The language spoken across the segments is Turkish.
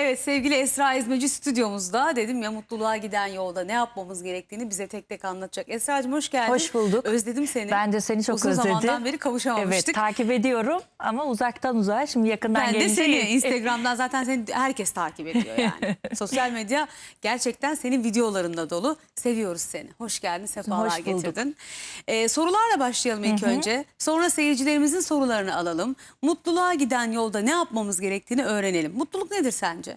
Evet sevgili Esra İzmeci stüdyomuzda dedim ya mutluluğa giden yolda ne yapmamız gerektiğini bize tek tek anlatacak. Esra'cığım hoş geldin. Hoş bulduk. Özledim seni. Ben de seni çok Uzun özledim. zamandan beri Evet kavuşamamıştık. takip ediyorum ama uzaktan uzağa şimdi yakından ben de gelince seni iyi. Instagram'dan zaten seni herkes takip ediyor yani. Sosyal medya gerçekten senin videolarında dolu. Seviyoruz seni. Hoş geldin, sefalar Hoş bulduk. getirdin. Ee, sorularla başlayalım ilk önce. Sonra seyircilerimizin sorularını alalım. Mutluluğa giden yolda ne yapmamız gerektiğini öğrenelim. Mutluluk nedir sence?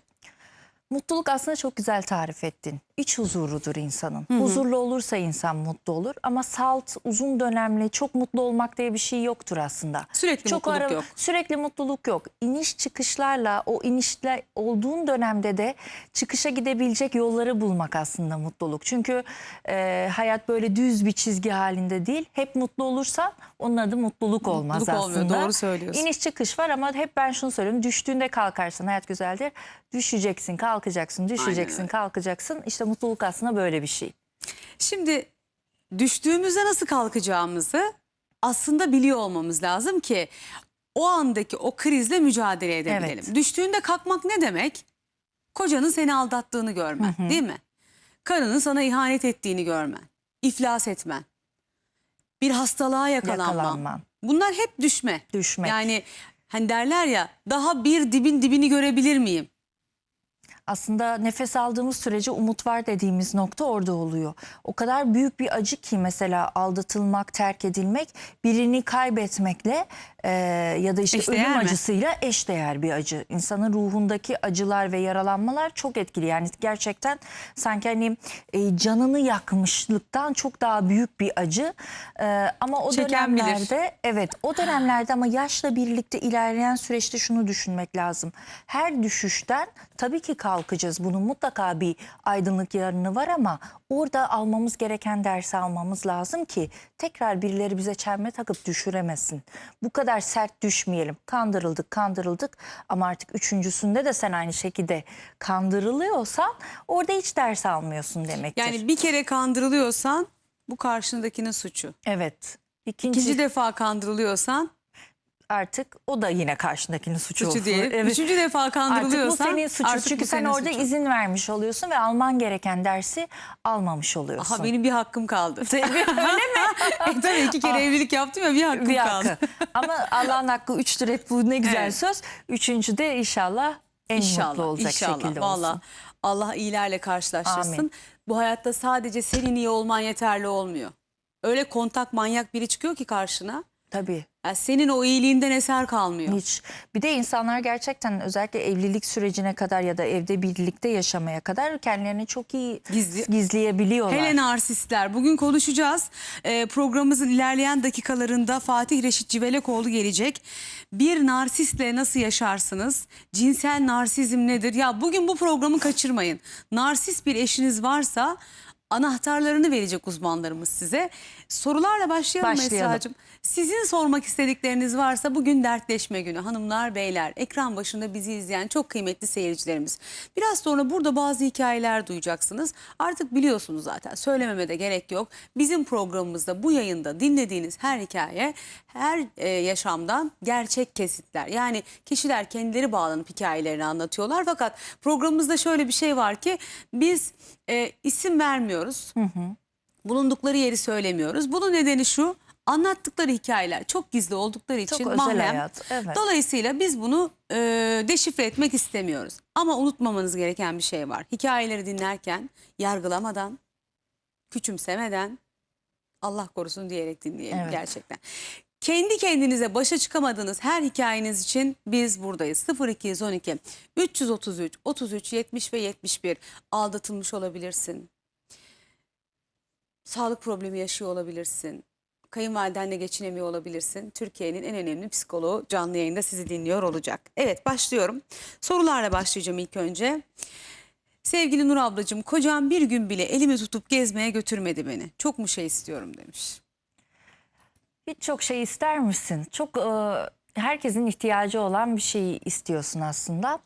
Mutluluk aslında çok güzel tarif ettin. İç huzurudur insanın. Huzurlu olursa insan mutlu olur ama salt, uzun dönemli, çok mutlu olmak diye bir şey yoktur aslında. Sürekli çok mutluluk yok. Sürekli mutluluk yok. İniş çıkışlarla o inişler olduğun dönemde de çıkışa gidebilecek yolları bulmak aslında mutluluk. Çünkü e, hayat böyle düz bir çizgi halinde değil. Hep mutlu olursan onun adı mutluluk olmaz Mutluluk olmuyor, aslında. doğru söylüyorsun. İniş çıkış var ama hep ben şunu söylüyorum. Düştüğünde kalkarsın hayat güzeldir. Düşeceksin kalkacaksın düşeceksin kalkacaksın. İşte mutluluk aslında böyle bir şey. Şimdi düştüğümüzde nasıl kalkacağımızı aslında biliyor olmamız lazım ki o andaki o krizle mücadele edebilelim. Evet. Düştüğünde kalkmak ne demek? Kocanın seni aldattığını görmen değil mi? Karının sana ihanet ettiğini görmen, iflas etmen, bir hastalığa yakalanman. Yakalanman. Bunlar hep düşme. Düşmek. Yani hani derler ya daha bir dibin dibini görebilir miyim? Aslında nefes aldığımız sürece umut var dediğimiz nokta orada oluyor. O kadar büyük bir acı ki mesela aldatılmak, terk edilmek birini kaybetmekle e, ya da işte Eşdeğer ölüm mi? acısıyla eşdeğer bir acı. İnsanın ruhundaki acılar ve yaralanmalar çok etkili. Yani gerçekten sanki hani e, canını yakmışlıktan çok daha büyük bir acı. E, ama o Çeken bilir. dönemlerde evet o dönemlerde ama yaşla birlikte ilerleyen süreçte şunu düşünmek lazım. Her düşüşten tabii ki kalkacağız. Bunun mutlaka bir aydınlık yarını var ama orada almamız gereken dersi almamız lazım ki tekrar birileri bize çelme takıp düşüremesin. Bu kadar sert düşmeyelim. Kandırıldık, kandırıldık ama artık üçüncüsünde de sen aynı şekilde kandırılıyorsan orada hiç ders almıyorsun demektir. Yani bir kere kandırılıyorsan bu karşındakinin suçu. evet. İkinci, İkinci defa kandırılıyorsan artık o da yine karşındakinin suçu, suçu olsun. değil. Evet. Üçüncü defa Artık bu kandırılıyorsan senin suçun. artık Çünkü sen orada suçun. izin vermiş oluyorsun ve alman gereken dersi almamış oluyorsun. Aha benim bir hakkım kaldı. Öyle mi? e, tabii iki kere evlilik yaptım ya bir hakkım bir kaldı. hakkı. Ama Allah'ın hakkı üçtür hep bu ne güzel Evet. söz. Üçüncü de inşallah en mutlu olacak inşallah. şekilde Vallahi olsun. Allah iyilerle karşılaştırsın. Amin. Bu hayatta sadece senin iyi olman yeterli olmuyor. Öyle kontak manyak biri çıkıyor ki karşına. Tabii. Yani senin o iyiliğinden eser kalmıyor. Hiç. Bir de insanlar gerçekten özellikle evlilik sürecine kadar ya da evde birlikte yaşamaya kadar kendilerini çok iyi Gizli- gizleyebiliyorlar. Hele narsistler. Bugün konuşacağız. Ee, programımızın ilerleyen dakikalarında Fatih Reşit Civelekoğlu gelecek. Bir narsistle nasıl yaşarsınız? Cinsel narsizm nedir? Ya bugün bu programı kaçırmayın. Narsist bir eşiniz varsa anahtarlarını verecek uzmanlarımız size. Sorularla başlayalım, Başlayalım. Esra'cığım. Sizin sormak istedikleriniz varsa bugün dertleşme günü. Hanımlar, beyler, ekran başında bizi izleyen çok kıymetli seyircilerimiz. Biraz sonra burada bazı hikayeler duyacaksınız. Artık biliyorsunuz zaten söylememe de gerek yok. Bizim programımızda bu yayında dinlediğiniz her hikaye, her e, yaşamdan gerçek kesitler. Yani kişiler kendileri bağlanıp hikayelerini anlatıyorlar. Fakat programımızda şöyle bir şey var ki biz e, isim vermiyoruz bulundukları yeri söylemiyoruz. Bunun nedeni şu anlattıkları hikayeler çok gizli oldukları Çok için özel mahrem. hayat, evet. Dolayısıyla biz bunu e, deşifre etmek istemiyoruz. Ama unutmamanız gereken bir şey var. Hikayeleri dinlerken yargılamadan, küçümsemeden Allah korusun diyerek dinleyelim Evet. gerçekten. Kendi kendinize başa çıkamadığınız her hikayeniz için biz buradayız. 0212 333 33 70 ve 71 aldatılmış olabilirsin sağlık problemi yaşıyor olabilirsin. Kayınvalidenle geçinemiyor olabilirsin. Türkiye'nin en önemli psikoloğu canlı yayında sizi dinliyor olacak. Evet başlıyorum. Sorularla başlayacağım ilk önce. Sevgili Nur ablacığım kocam bir gün bile elimi tutup gezmeye götürmedi beni. Çok mu şey istiyorum demiş. Hiç çok şey ister misin? Çok e, herkesin ihtiyacı olan bir şeyi istiyorsun aslında.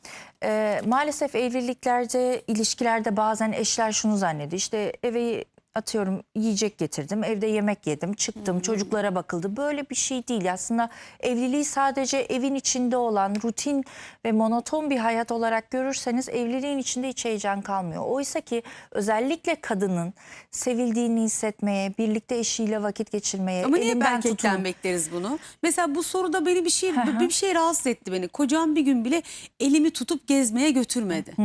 E, maalesef evliliklerde, ilişkilerde bazen eşler şunu zannediyor. İşte eve atıyorum yiyecek getirdim, evde yemek yedim, çıktım, çocuklara bakıldı. Böyle bir şey değil. Aslında evliliği sadece evin içinde olan rutin ve monoton bir hayat olarak görürseniz evliliğin içinde hiç heyecan kalmıyor. Oysa ki özellikle kadının sevildiğini hissetmeye, birlikte eşiyle vakit geçirmeye, Ama niye erkekten tutun- bekleriz bunu? Mesela bu soruda beni bir şey bir şey rahatsız etti beni. Kocam bir gün bile elimi tutup gezmeye götürmedi.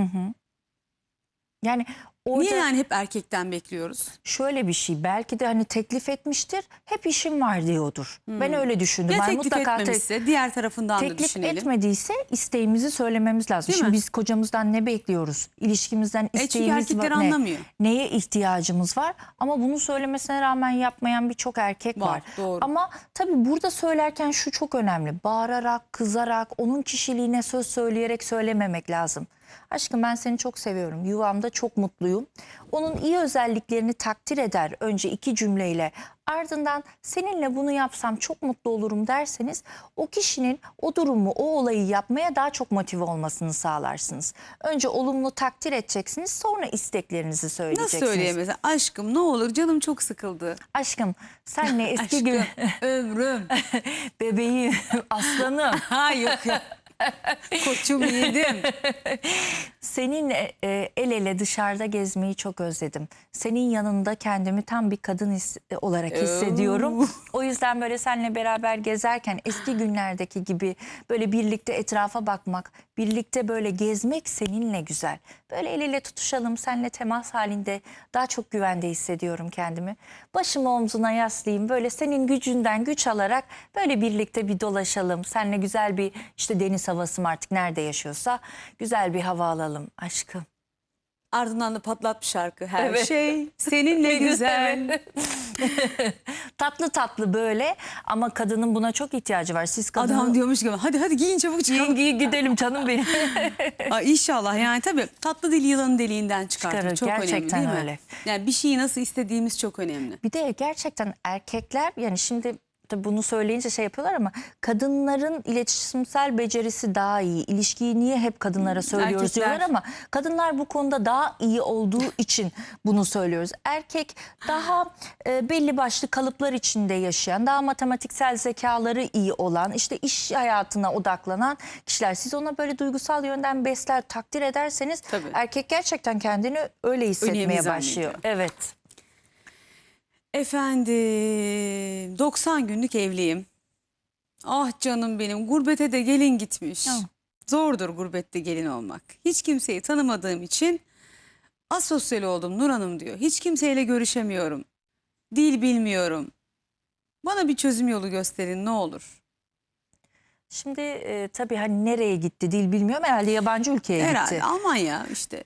Yani orada Niye yani hep erkekten bekliyoruz? şöyle bir şey belki de hani teklif etmiştir. Hep işim var diyordur. Ben öyle düşündüm. Ya teklif mutlaka te- etmemişse diğer tarafından da teklif düşünelim. etmediyse isteğimizi söylememiz lazım. Değil Şimdi mi? biz kocamızdan ne bekliyoruz? İlişkimizden E isteğimiz erkekler var ne? anlamıyor. Neye ihtiyacımız var? Ama bunu söylemesine rağmen yapmayan birçok erkek var. Var, doğru. Ama tabii burada söylerken şu çok önemli. Bağırarak, kızarak, onun kişiliğine söz söyleyerek söylememek lazım. Aşkım ben seni çok seviyorum. Yuvamda çok mutluyum. Onun iyi özelliklerini takdir eder önce iki cümleyle. Ardından seninle bunu yapsam çok mutlu olurum derseniz o kişinin o durumu, o olayı yapmaya daha çok motive olmasını sağlarsınız. Önce olumlu takdir edeceksiniz sonra isteklerinizi Nasıl söyleyeceksiniz. söyleyeyim mesela aşkım ne olur canım çok sıkıldı. Aşkım senle eski Aşkım gün ömrüm. bebeğim, aslanım ha yok yok. Koçum yedim. Seninle e, el ele dışarıda gezmeyi çok özledim. Senin yanında kendimi tam bir kadın his- e, olarak hissediyorum. O yüzden böyle seninle beraber gezerken eski günlerdeki gibi böyle birlikte etrafa bakmak, birlikte böyle gezmek seninle güzel. Böyle el ele tutuşalım, seninle temas halinde daha çok güvende hissediyorum kendimi. Başımı omzuna yaslayayım, böyle senin gücünden güç alarak böyle birlikte bir dolaşalım. Seninle güzel bir işte deniz havası mı artık nerede yaşıyorsa güzel bir hava alalım aşkım. Ardından da patlat bir şarkı. Her Evet. şey seninle güzel. Tatlı tatlı böyle ama kadının buna çok ihtiyacı var. Siz kadının... Adam diyormuş gibi hadi hadi giyin çabuk çıkalım. Giyin, gidelim canım benim. Ay inşallah yani tabii tatlı dil yılanın deliğinden çıkartır. Çıkarır, çok gerçekten önemli değil öyle. mi? Yani bir şeyi nasıl istediğimiz çok önemli. Bir de gerçekten erkekler yani şimdi tabii bunu söyleyince şey yapıyorlar ama kadınların iletişimsel becerisi daha iyi. İlişkiyi niye hep kadınlara söylüyoruz Erkekler- diyorlar ama kadınlar bu konuda daha iyi olduğu için bunu söylüyoruz. Erkek daha e, belli başlı kalıplar içinde yaşayan, daha matematiksel zekaları iyi olan, işte iş hayatına odaklanan kişiler. Siz ona böyle duygusal yönden besler, takdir ederseniz Tabii. erkek gerçekten kendini öyle hissetmeye Önemli başlıyor. Evet. Efendim 90 günlük evliyim. Ah canım benim gurbete de gelin gitmiş. Ya. Zordur gurbette gelin olmak. Hiç kimseyi tanımadığım için asosyal oldum Nur Hanım diyor. Hiç kimseyle görüşemiyorum. Dil bilmiyorum. Bana bir çözüm yolu gösterin ne olur. Şimdi e, tabii hani nereye gitti dil bilmiyorum herhalde yabancı ülkeye Herhalde gitti. Almanya işte.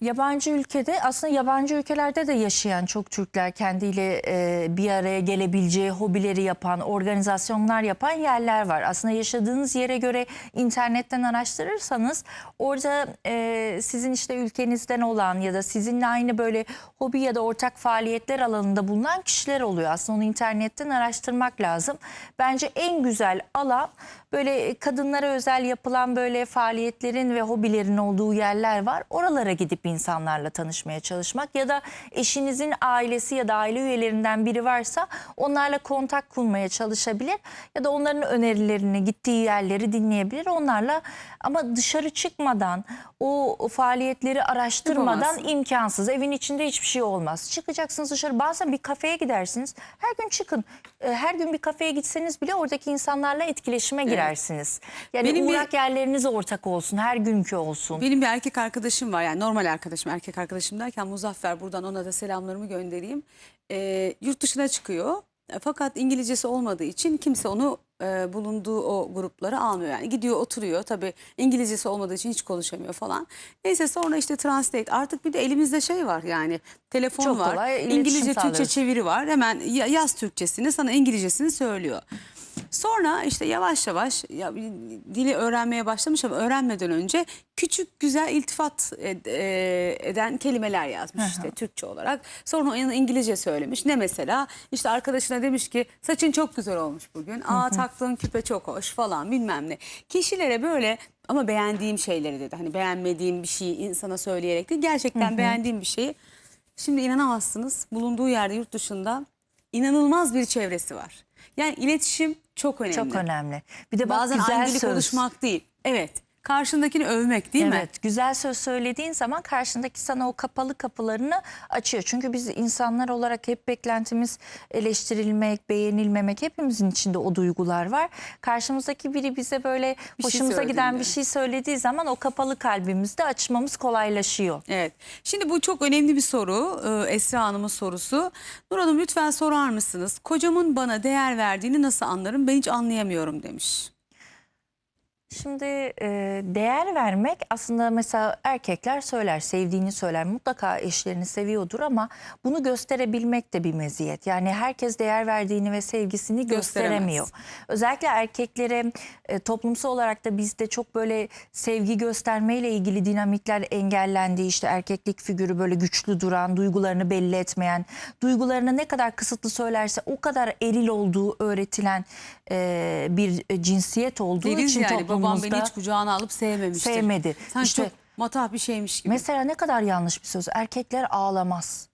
Yabancı ülkede aslında yabancı ülkelerde de yaşayan çok Türkler kendiyle e, bir araya gelebileceği hobileri yapan, organizasyonlar yapan yerler var. Aslında yaşadığınız yere göre internetten araştırırsanız orada e, sizin işte ülkenizden olan ya da sizinle aynı böyle hobi ya da ortak faaliyetler alanında bulunan kişiler oluyor. Aslında onu internetten araştırmak lazım. Bence en güzel alan böyle kadınlara özel yapılan böyle faaliyetlerin ve hobilerin olduğu yerler var. Oralara gidip insanlarla tanışmaya çalışmak ya da eşinizin ailesi ya da aile üyelerinden biri varsa onlarla kontak kurmaya çalışabilir ya da onların önerilerini gittiği yerleri dinleyebilir onlarla ama dışarı çıkmadan o faaliyetleri araştırmadan Yapamazsın. imkansız. Evin içinde hiçbir şey olmaz. Çıkacaksınız dışarı. Bazen bir kafeye gidersiniz. Her gün çıkın. Ee, Her gün bir kafeye gitseniz bile oradaki insanlarla etkileşime girersiniz. Yani Benim bir- uğrak yerleriniz ortak olsun. Her günkü olsun. Benim bir erkek arkadaşım var yani normal arkadaşım erkek arkadaşım derken Muzaffer buradan ona da selamlarımı göndereyim. Ee, yurt dışına çıkıyor E, fakat İngilizcesi olmadığı için kimse onu e, bulunduğu o gruplara almıyor. Yani gidiyor oturuyor tabii İngilizcesi olmadığı için hiç konuşamıyor falan. Neyse sonra işte translate artık bir de elimizde şey var yani telefon Çok var. kolay İngilizce Türkçe çeviri var hemen ya- yaz Türkçesini sana İngilizcesini söylüyor. Sonra işte yavaş yavaş ya, dili öğrenmeye başlamış ama öğrenmeden önce küçük güzel iltifat ed- e, eden kelimeler yazmış işte Türkçe olarak. Sonra onu İngilizce söylemiş. Ne mesela? İşte arkadaşına demiş ki saçın çok güzel olmuş bugün. Aa taktığın küpe çok hoş falan bilmem ne. Kişilere böyle ama beğendiğim şeyleri dedi. Hani beğenmediğim bir şeyi insana söyleyerek de gerçekten beğendiğim bir şeyi Şimdi inanamazsınız bulunduğu yerde yurt dışında inanılmaz bir çevresi var. Yani iletişim çok önemli. Çok önemli. Bir de bak Bazen güzel angelik söz. konuşmak değil. Evet. Karşındakini övmek değil mi? Evet, güzel söz söylediğin zaman karşındaki sana o kapalı kapılarını açıyor. Çünkü biz insanlar olarak hep beklentimiz eleştirilmek, beğenilmemek hepimizin içinde o duygular var. Karşımızdaki biri bize böyle Bir şey hoşumuza giden söylediğinde. bir şey söylediği zaman o kapalı kalbimizde açmamız kolaylaşıyor. Evet. Şimdi bu çok önemli bir soru. Ee, Esra Hanım'ın sorusu. Nur Hanım lütfen sorar mısınız? Kocamın bana değer verdiğini nasıl anlarım? Ben hiç anlayamıyorum demiş. Şimdi e, değer vermek aslında mesela erkekler söyler, sevdiğini söyler. Mutlaka eşlerini seviyordur ama bunu gösterebilmek de bir meziyet. Yani herkes değer verdiğini ve sevgisini gösteremiyor. Özellikle erkeklere e, toplumsal olarak da bizde çok böyle sevgi göstermeyle ilgili dinamikler engellendi. İşte erkeklik figürü böyle güçlü duran, duygularını belli etmeyen, duygularını ne kadar kısıtlı söylerse o kadar eril olduğu öğretilen e, bir cinsiyet olduğu Deriz için yani babam beni hiç kucağına alıp sevmemiştir. sevmedi. Sen İşte çok matah bir şeymiş gibi. mesela ne kadar yanlış bir söz. Erkekler ağlamaz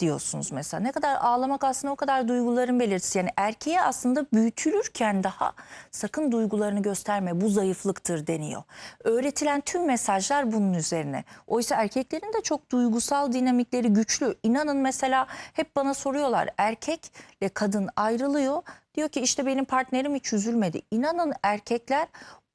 diyorsunuz mesela. Ne kadar ağlamak aslında o kadar duyguların belirtisi. Yani erkeğe aslında büyütülürken daha sakın duygularını gösterme bu zayıflıktır deniyor. Öğretilen tüm mesajlar bunun üzerine. Oysa erkeklerin de çok duygusal dinamikleri güçlü. İnanın mesela hep bana soruyorlar erkekle kadın ayrılıyor. Diyor ki işte benim partnerim hiç üzülmedi. İnanın erkekler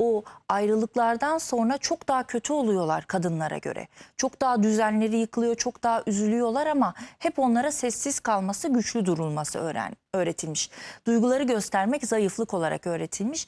o ayrılıklardan sonra çok daha kötü oluyorlar kadınlara göre. Çok daha düzenleri yıkılıyor, çok daha üzülüyorlar ama hep onlara sessiz kalması, güçlü durulması öğren öğretilmiş. Duyguları göstermek zayıflık olarak öğretilmiş.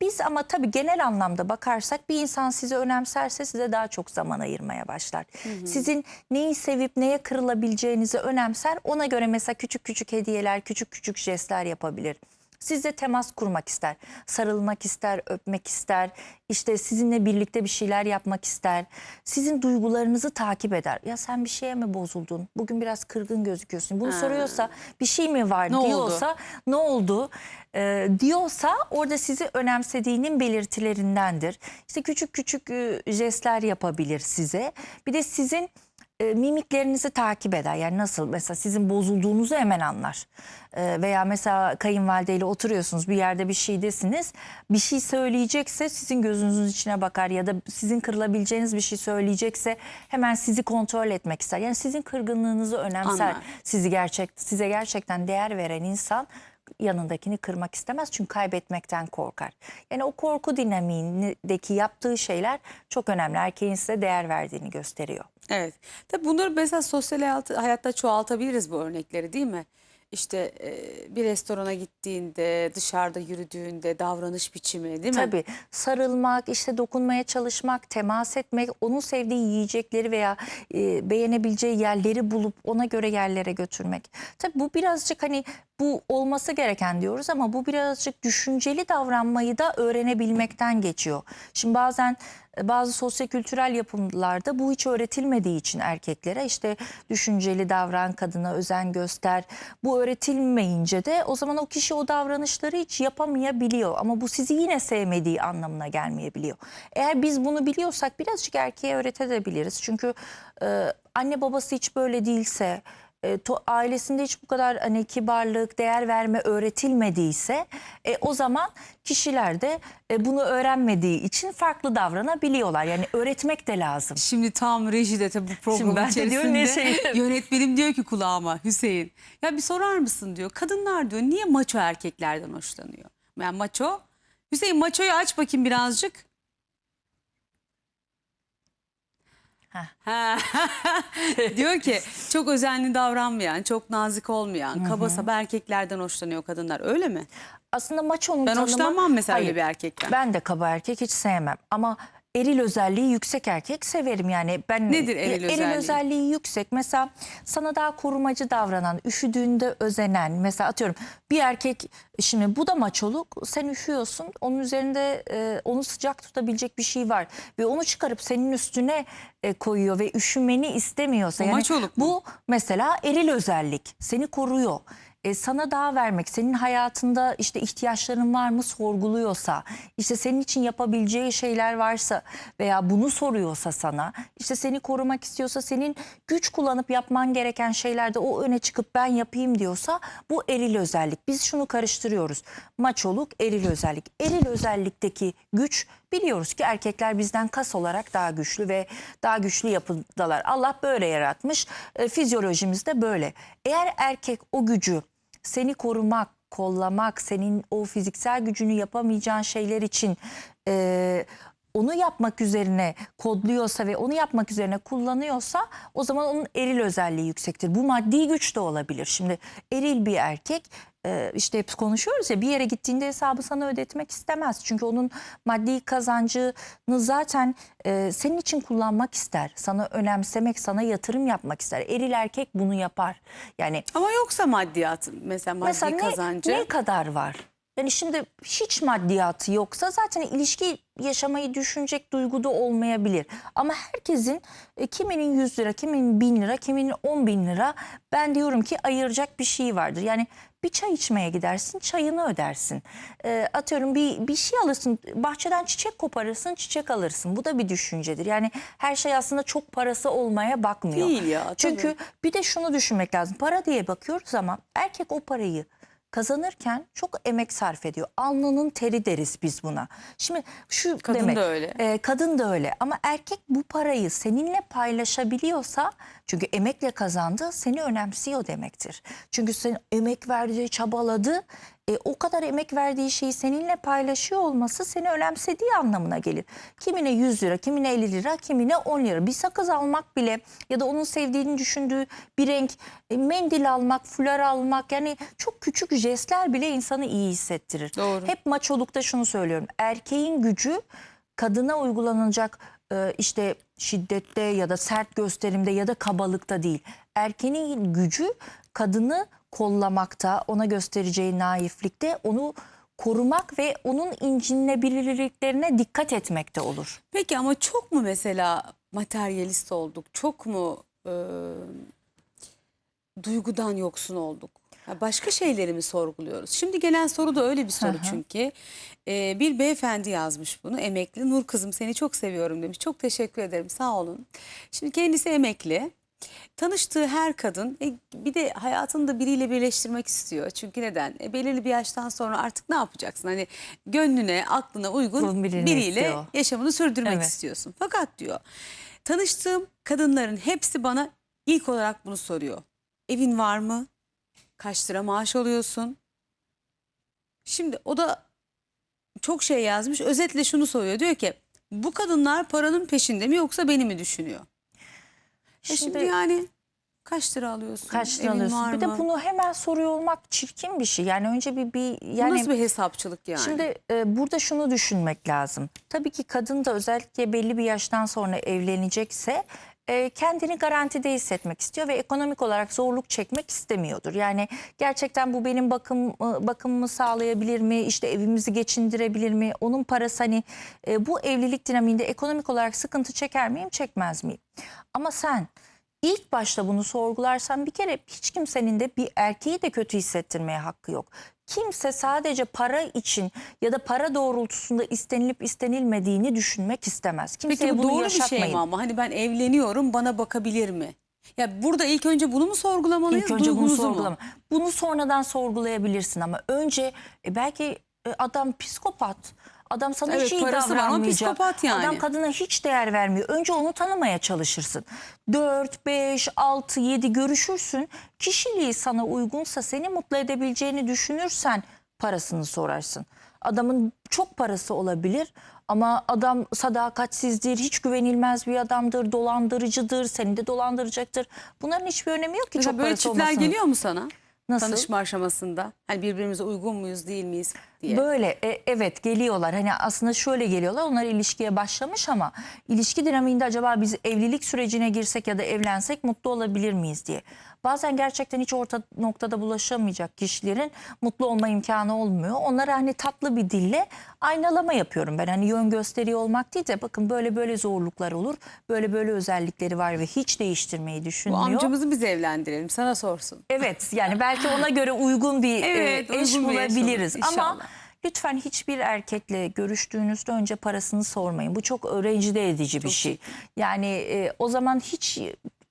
Biz ama tabii genel anlamda bakarsak bir insan sizi önemserse size daha çok zaman ayırmaya başlar. Sizin neyi sevip neye kırılabileceğinizi önemser. Ona göre mesela küçük küçük hediyeler, küçük küçük jestler yapabilir. Sizle temas kurmak ister, sarılmak ister, öpmek ister, işte sizinle birlikte bir şeyler yapmak ister. Sizin duygularınızı takip eder. Ya sen bir şeye mi bozuldun? Bugün biraz kırgın gözüküyorsun. Bunu soruyorsa bir şey mi var Ne oldu? diyorsa ne oldu Ee, diyorsa orada sizi önemsediğinin belirtilerindendir. İşte küçük küçük e, jestler yapabilir size. Bir de sizin e, mimiklerinizi takip eder. Yani nasıl mesela sizin bozulduğunuzu hemen anlar. E, veya mesela kayınvalideyle oturuyorsunuz bir yerde bir şeydesiniz. Bir şey söyleyecekse sizin gözünüzün içine bakar ya da sizin kırılabileceğiniz bir şey söyleyecekse hemen sizi kontrol etmek ister. Yani sizin kırgınlığınızı önemser. Anlar. Sizi gerçek size gerçekten değer veren insan yanındakini kırmak istemez çünkü kaybetmekten korkar. Yani o korku dinamiğindeki yaptığı şeyler çok önemli. Erkeğin size değer verdiğini gösteriyor. Evet. Tabii bunları mesela sosyal hayat, hayatta çoğaltabiliriz bu örnekleri değil mi? İşte e, bir restorana gittiğinde, dışarıda yürüdüğünde davranış biçimi değil mi? Tabii sarılmak, işte dokunmaya çalışmak, temas etmek, onun sevdiği yiyecekleri veya e, beğenebileceği yerleri bulup ona göre yerlere götürmek. Tabii bu birazcık hani bu olması gereken diyoruz ama bu birazcık düşünceli davranmayı da öğrenebilmekten geçiyor. Şimdi bazen e, bazı sosyokültürel yapımlarda bu hiç öğretilmediği için erkeklere işte düşünceli davran, kadına özen göster. Bu öğretilmeyince de o zaman o kişi o davranışları hiç yapamayabiliyor. Ama bu sizi yine sevmediği anlamına gelmeyebiliyor. Eğer biz bunu biliyorsak birazcık erkeğe öğretebiliriz. Çünkü e, anne babası hiç böyle değilse e, to- ailesinde hiç bu kadar hani kibarlık, değer verme öğretilmediyse e, o zaman kişiler de e, bunu öğrenmediği için farklı davranabiliyorlar. Yani öğretmek de lazım. Şimdi tam rejide tabii bu programın ben de içerisinde diyorum ne şey- yönetmenim diyor ki kulağıma Hüseyin ya bir sorar mısın diyor. Kadınlar diyor niye maço erkeklerden hoşlanıyor? Yani maço Hüseyin maçoyu aç bakayım birazcık. Heh. Ha. diyor ki çok özenli davranmayan, çok nazik olmayan, kaba saba erkeklerden hoşlanıyor kadınlar. Öyle mi? Aslında maçonun Ben tanımı... hoşlanmam mesela öyle Hayır, bir erkekten. Ben de kaba erkek hiç sevmem ama eril özelliği yüksek erkek severim yani. Ben Nedir eril eril özelliği? özelliği yüksek. Mesela sana daha korumacı davranan, üşüdüğünde özenen. Mesela atıyorum bir erkek şimdi bu da maçoluk. Sen üşüyorsun. Onun üzerinde e, onu sıcak tutabilecek bir şey var ve onu çıkarıp senin üstüne e, koyuyor ve üşümeni istemiyorsa Bu yani maçoluk mu? bu mesela eril özellik. Seni koruyor. E, sana daha vermek, senin hayatında işte ihtiyaçların var mı sorguluyorsa, işte senin için yapabileceği şeyler varsa veya bunu soruyorsa sana, işte seni korumak istiyorsa, senin güç kullanıp yapman gereken şeylerde o öne çıkıp ben yapayım diyorsa bu eril özellik. Biz şunu karıştırıyoruz. Maçoluk, eril özellik. Eril özellikteki güç biliyoruz ki erkekler bizden kas olarak daha güçlü ve daha güçlü yapıdalar. Allah böyle yaratmış. E, fizyolojimiz de böyle. Eğer erkek o gücü seni korumak, kollamak, senin o fiziksel gücünü yapamayacağın şeyler için e, onu yapmak üzerine kodluyorsa ve onu yapmak üzerine kullanıyorsa o zaman onun eril özelliği yüksektir. Bu maddi güç de olabilir. Şimdi eril bir erkek işte hep konuşuyoruz ya bir yere gittiğinde hesabı sana ödetmek istemez. Çünkü onun maddi kazancını zaten e, senin için kullanmak ister. Sana önemsemek, sana yatırım yapmak ister. Eril erkek bunu yapar. Yani Ama yoksa maddiyat mesela maddi Mesela ne, kazancı. ne kadar var? Yani şimdi hiç maddiyatı yoksa zaten ilişki yaşamayı düşünecek duyguda olmayabilir. Ama herkesin e, kiminin 100 lira, kiminin 1000 lira, kiminin 10 bin lira ben diyorum ki ayıracak bir şey vardır. Yani bir çay içmeye gidersin, çayını ödersin. E, atıyorum bir, bir şey alırsın, bahçeden çiçek koparırsın, çiçek alırsın. Bu da bir düşüncedir. Yani her şey aslında çok parası olmaya bakmıyor. Değil ya, tabii. Çünkü bir de şunu düşünmek lazım. Para diye bakıyoruz ama erkek o parayı kazanırken çok emek sarf ediyor. Alnının teri deriz biz buna. Şimdi şu Kadın demek. da öyle. e, kadın da öyle ama erkek bu parayı seninle paylaşabiliyorsa çünkü emekle kazandı seni önemsiyor demektir. Çünkü sen emek verdi, çabaladı. E, o kadar emek verdiği şeyi seninle paylaşıyor olması seni önemsediği anlamına gelir. Kimine 100 lira, kimine 50 lira, kimine 10 lira. Bir sakız almak bile ya da onun sevdiğini düşündüğü bir renk, e, mendil almak, fular almak yani çok küçük jestler bile insanı iyi hissettirir. Doğru. Hep maçolukta şunu söylüyorum. Erkeğin gücü kadına uygulanacak e, işte şiddette ya da sert gösterimde ya da kabalıkta değil. Erkeğin gücü kadını kollamakta, ona göstereceği naiflikte, onu korumak ve onun incinebilirliklerine dikkat etmekte olur. Peki ama çok mu mesela materyalist olduk? Çok mu e, duygudan yoksun olduk? Başka şeyleri mi sorguluyoruz? Şimdi gelen soru da öyle bir soru çünkü. E, bir beyefendi yazmış bunu. Emekli. Nur kızım seni çok seviyorum demiş. Çok teşekkür ederim sağ olun. Şimdi kendisi emekli. Tanıştığı her kadın e, bir de hayatını da biriyle birleştirmek istiyor. Çünkü neden? E, belirli bir yaştan sonra artık ne yapacaksın? Hani gönlüne, aklına uygun birini biriyle istiyor. yaşamını sürdürmek Evet. istiyorsun. Fakat diyor tanıştığım kadınların hepsi bana ilk olarak bunu soruyor. Evin var mı? Kaç lira maaş alıyorsun? Şimdi o da çok şey yazmış. Özetle şunu soruyor. Diyor ki bu kadınlar paranın peşinde mi yoksa beni mi düşünüyor? E şimdi, Şimdi- yani kaç lira alıyorsun? Kaç lira Evin alıyorsun? Bir de mı? bunu hemen soruyor olmak çirkin bir şey. Yani önce bir bir Bu yani nasıl bir hesapçılık yani? Şimdi e, burada şunu düşünmek lazım. Tabii ki kadın da özellikle belli bir yaştan sonra evlenecekse e, kendini garantide hissetmek istiyor ve ekonomik olarak zorluk çekmek istemiyordur. Yani gerçekten bu benim bakım e, bakımımı sağlayabilir mi? İşte evimizi geçindirebilir mi? Onun parası hani e, bu evlilik dinamiğinde ekonomik olarak sıkıntı çeker miyim, çekmez miyim? Ama sen İlk başta bunu sorgularsan bir kere hiç kimsenin de bir erkeği de kötü hissettirmeye hakkı yok. Kimse sadece para için ya da para doğrultusunda istenilip istenilmediğini düşünmek istemez. Kimseye Peki bu bunu doğru bir yaşatmayın. şey mi ama? Hani ben evleniyorum bana bakabilir mi? Ya burada ilk önce bunu mu sorgulamalıyız? İlk önce bunu duygunuzu mu? sorgulama. Bunu sonradan sorgulayabilirsin ama önce e, belki e, adam psikopat. Adam sana Evet, hiç iyi var ama davranmayacak. yani. Adam kadına hiç değer vermiyor. Önce onu tanımaya çalışırsın. 4, 5, 6, 7 görüşürsün. Kişiliği sana uygunsa seni mutlu edebileceğini düşünürsen parasını sorarsın. Adamın çok parası olabilir ama adam sadakatsizdir, hiç güvenilmez bir adamdır, dolandırıcıdır, seni de dolandıracaktır. Bunların hiçbir önemi yok ki Mesela çok böyle parası çiftler olmasının. geliyor mu sana? Nasıl? Tanışma aşamasında. Hani birbirimize uygun muyuz değil miyiz diye. Böyle e, evet geliyorlar. Hani aslında şöyle geliyorlar. Onlar ilişkiye başlamış ama ilişki dinamiğinde acaba biz evlilik sürecine girsek ya da evlensek mutlu olabilir miyiz diye. Bazen gerçekten hiç orta noktada bulaşamayacak kişilerin mutlu olma imkanı olmuyor. Onlara hani tatlı bir dille aynalama yapıyorum ben. Hani yön gösteriyor olmak değil de bakın böyle böyle zorluklar olur. Böyle böyle özellikleri var ve hiç değiştirmeyi Bu düşünmüyor. amcamızı biz evlendirelim sana sorsun. Evet yani belki ona göre uygun bir e, Evet, bir eş bulabiliriz. Ama inşallah. Lütfen hiçbir erkekle görüştüğünüzde önce parasını sormayın. Bu çok rencide edici bir Çok şey. Yani e, o zaman hiç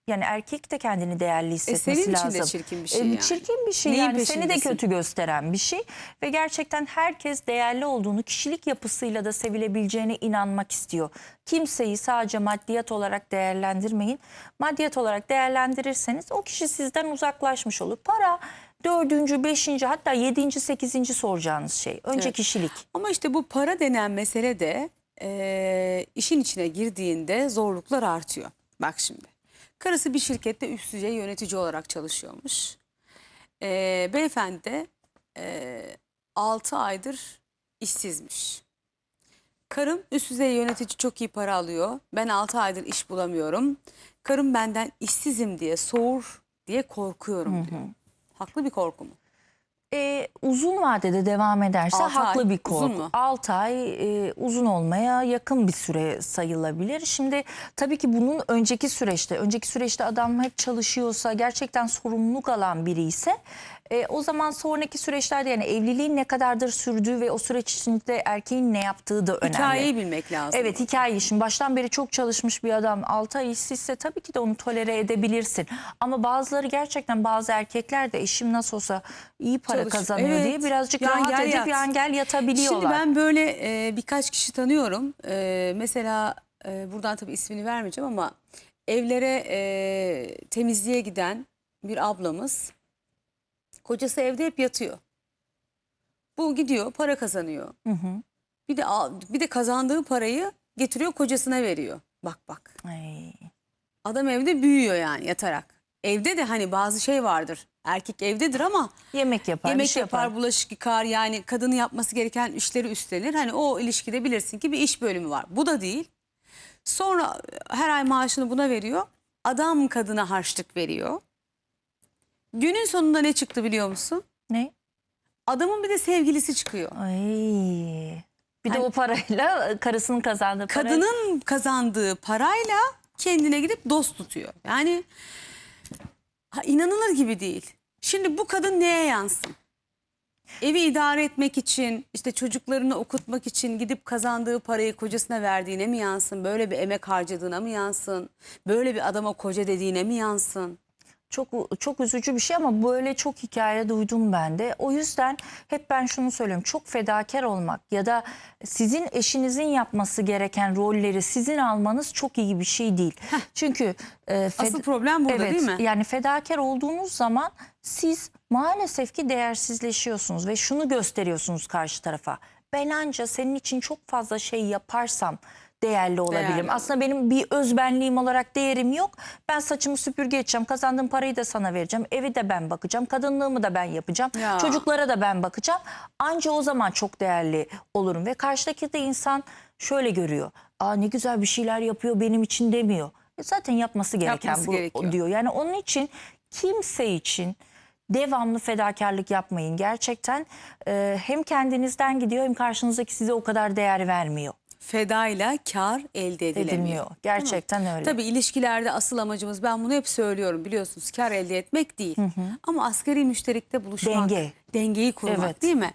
yani erkek de kendini değerli hissetmesi E, senin için lazım. de çirkin bir şey E, yani. Çirkin bir şey Neyin yani seni de kötü gösteren bir şey ve gerçekten herkes değerli olduğunu kişilik yapısıyla da sevilebileceğine inanmak istiyor. Kimseyi sadece maddiyat olarak değerlendirmeyin. Maddiyat olarak değerlendirirseniz o kişi sizden uzaklaşmış olur. Para dördüncü, beşinci hatta yedinci, sekizinci soracağınız şey. Önce Evet. kişilik. Ama işte bu para denen mesele de e, işin içine girdiğinde zorluklar artıyor. Bak şimdi. Karısı bir şirkette üst düzey yönetici olarak çalışıyormuş. E, beyefendi de e, 6 aydır işsizmiş. Karım üst düzey yönetici çok iyi para alıyor. Ben 6 aydır iş bulamıyorum. Karım benden işsizim diye soğur diye korkuyorum diyor. Haklı bir korku mu? Ee, uzun vadede devam ederse Altı haklı ay bir korku. uzun mu? 6 ay e, uzun olmaya yakın bir süre sayılabilir. Şimdi tabii ki bunun önceki süreçte, önceki süreçte adam hep çalışıyorsa, gerçekten sorumluluk alan biri ise e, o zaman sonraki süreçlerde yani evliliğin ne kadardır sürdüğü ve o süreç içinde erkeğin ne yaptığı da önemli. Hikayeyi bilmek lazım. Evet hikaye şimdi baştan beri çok çalışmış bir adam 6 ay işsizse tabii ki de onu tolere edebilirsin. Ama bazıları gerçekten bazı erkekler de eşim nasıl olsa iyi para Çalış- kazanıyor Evet. diye birazcık Yan rahat gel edip yat. yan gel yatabiliyorlar. Şimdi ben böyle e, birkaç kişi tanıyorum. E, mesela e, buradan tabii ismini vermeyeceğim ama evlere e, temizliğe giden bir ablamız. Kocası evde hep yatıyor. Bu gidiyor, para kazanıyor. Hı hı. Bir de bir de kazandığı parayı getiriyor kocasına veriyor. Bak bak. Ay. Adam evde büyüyor yani yatarak. Evde de hani bazı şey vardır. Erkek evdedir ama Yemek yapar, Yemek şey yapar, yapar. bulaşık yıkar yani kadının yapması gereken işleri üstlenir. Hani o ilişkide bilirsin ki bir iş bölümü var. Bu da değil. Sonra her ay maaşını buna veriyor. Adam kadına harçlık veriyor. Günün sonunda ne çıktı biliyor musun? Ne? Adamın bir de sevgilisi çıkıyor. Ay. Bir de Hani- o parayla karısının kazandığı parayla. Kadının kazandığı parayla kendine gidip dost tutuyor. Yani ha, inanılır gibi değil. Şimdi bu kadın neye yansın? Evi idare etmek için, işte çocuklarını okutmak için gidip kazandığı parayı kocasına verdiğine mi yansın? Böyle bir emek harcadığına mı yansın? Böyle bir adama koca dediğine mi yansın? Çok çok üzücü bir şey ama böyle çok hikaye duydum ben de. O yüzden hep ben şunu söylüyorum. Çok fedakar olmak ya da sizin eşinizin yapması gereken rolleri sizin almanız çok iyi bir şey değil. Çünkü e, Asıl problem burada evet, değil mi? Yani fedakar olduğunuz zaman siz maalesef ki değersizleşiyorsunuz ve şunu gösteriyorsunuz karşı tarafa. Ben anca senin için çok fazla şey yaparsam değerli olabilirim. Değerli Aslında benim bir özbenliğim olarak değerim yok. Ben saçımı süpürge edeceğim. Kazandığım parayı da sana vereceğim. Evi de ben bakacağım. Kadınlığımı da ben yapacağım. Ya. Çocuklara da ben bakacağım. Anca o zaman çok değerli olurum. Ve karşıdaki de insan şöyle görüyor. Aa ne güzel bir şeyler yapıyor benim için demiyor. E zaten yapması gereken Yapması bu gerekiyor. diyor. Yani onun için kimse için devamlı fedakarlık yapmayın. Gerçekten e, hem kendinizden gidiyor hem karşınızdaki size o kadar değer vermiyor. Fedayla kar elde edilemiyor. Edilmiyor. Gerçekten öyle. Tabii ilişkilerde asıl amacımız ben bunu hep söylüyorum biliyorsunuz kar elde etmek değil. Ama asgari müşterikte buluşmak, Denge. dengeyi kurmak Evet. değil mi?